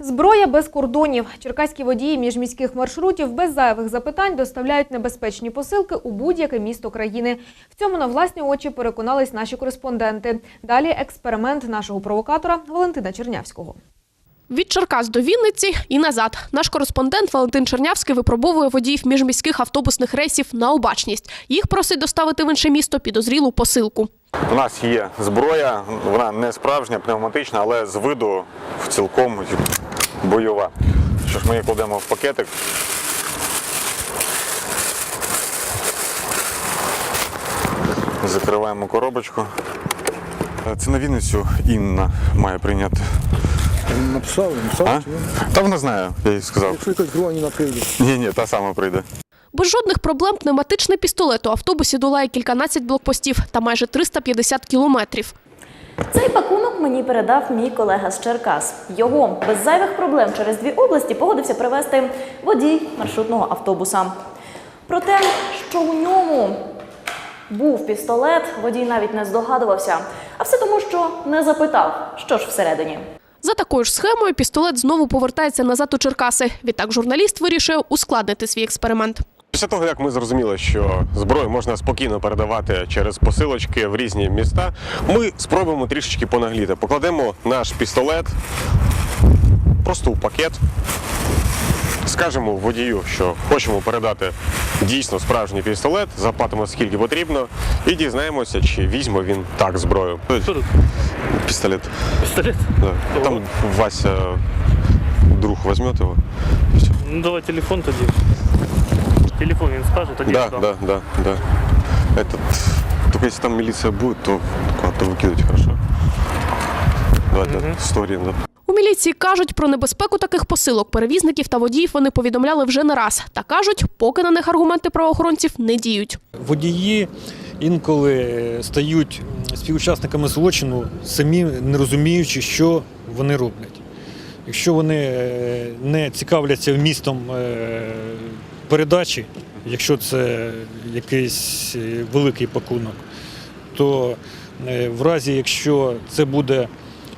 Зброя без кордонів. Черкаські водії міжміських маршрутів без зайвих запитань доставляють небезпечні посилки у будь-яке місто країни. В цьому на власні очі переконались наші кореспонденти. Далі експеримент нашого провокатора Валентина Чернявського. Від Черкас до Вінниці і назад. Наш кореспондент Валентин Чернявський випробовує водіїв міжміських автобусних рейсів на обачність. Їх просить доставити в інше місто підозрілу посилку. У нас є зброя, вона не справжня, пневматична, але з виду в цілком бойова. Що ж ми її кладемо в пакетик. Закриваємо коробочку. Це на Вінницю Інна має прийняти. Він написав, написав, А? чи ні? Та вона знає, я їй сказав. Якщо якась Гроніна прийде. Ні, ні, та сама прийде. Без жодних проблем пневматичний пістолет у автобусі долає кільканадцять блокпостів та майже 350 кілометрів. Цей пакунок мені передав мій колега з Черкас. Його без зайвих проблем через дві області погодився привезти водій маршрутного автобуса. Про те, що у ньому був пістолет, водій навіть не здогадувався. А все тому, що не запитав, що ж всередині. За такою ж схемою пістолет знову повертається назад у Черкаси. Відтак журналіст вирішує ускладнити свій експеримент. Після того, як ми зрозуміли, що зброю можна спокійно передавати через посилочки в різні міста, ми спробуємо трішечки понагліти. Покладемо наш пістолет просто у пакет. Скажемо водію, що хочемо передати дійсно справжній пістолет, заплатимо скільки потрібно, і дізнаємося, чи візьме він так зброю. Що тут? Пістолет. Пистолет? Да. Там Вася друг візьме його. Ну давай телефон тоді Телефон він скаже, тоді Да, дам. да, да, да. Этот, только если там милиция будет, то куда-то выкидывать хорошо. Давайте сто гривен, да. У міліції кажуть, про небезпеку таких посилок перевізників та водіїв вони повідомляли вже не раз. Та кажуть, поки на них аргументи правоохоронців не діють. Водії інколи стають співучасниками злочину, самі не розуміючи, що вони роблять. Якщо вони е, не цікавляться вмістом е, передачі, якщо це якийсь е, великий пакунок, то е, в разі, якщо це буде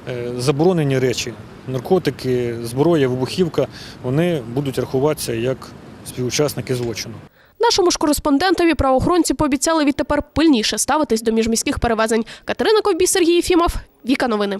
е, заборонені речі, наркотики, зброя, вибухівка, вони будуть рахуватися як співучасники злочину. Нашому ж кореспондентові правоохоронці пообіцяли відтепер пильніше ставитись до міжміських перевезень. Катерина Ковбій, Сергій Єфімов, Віка Новини.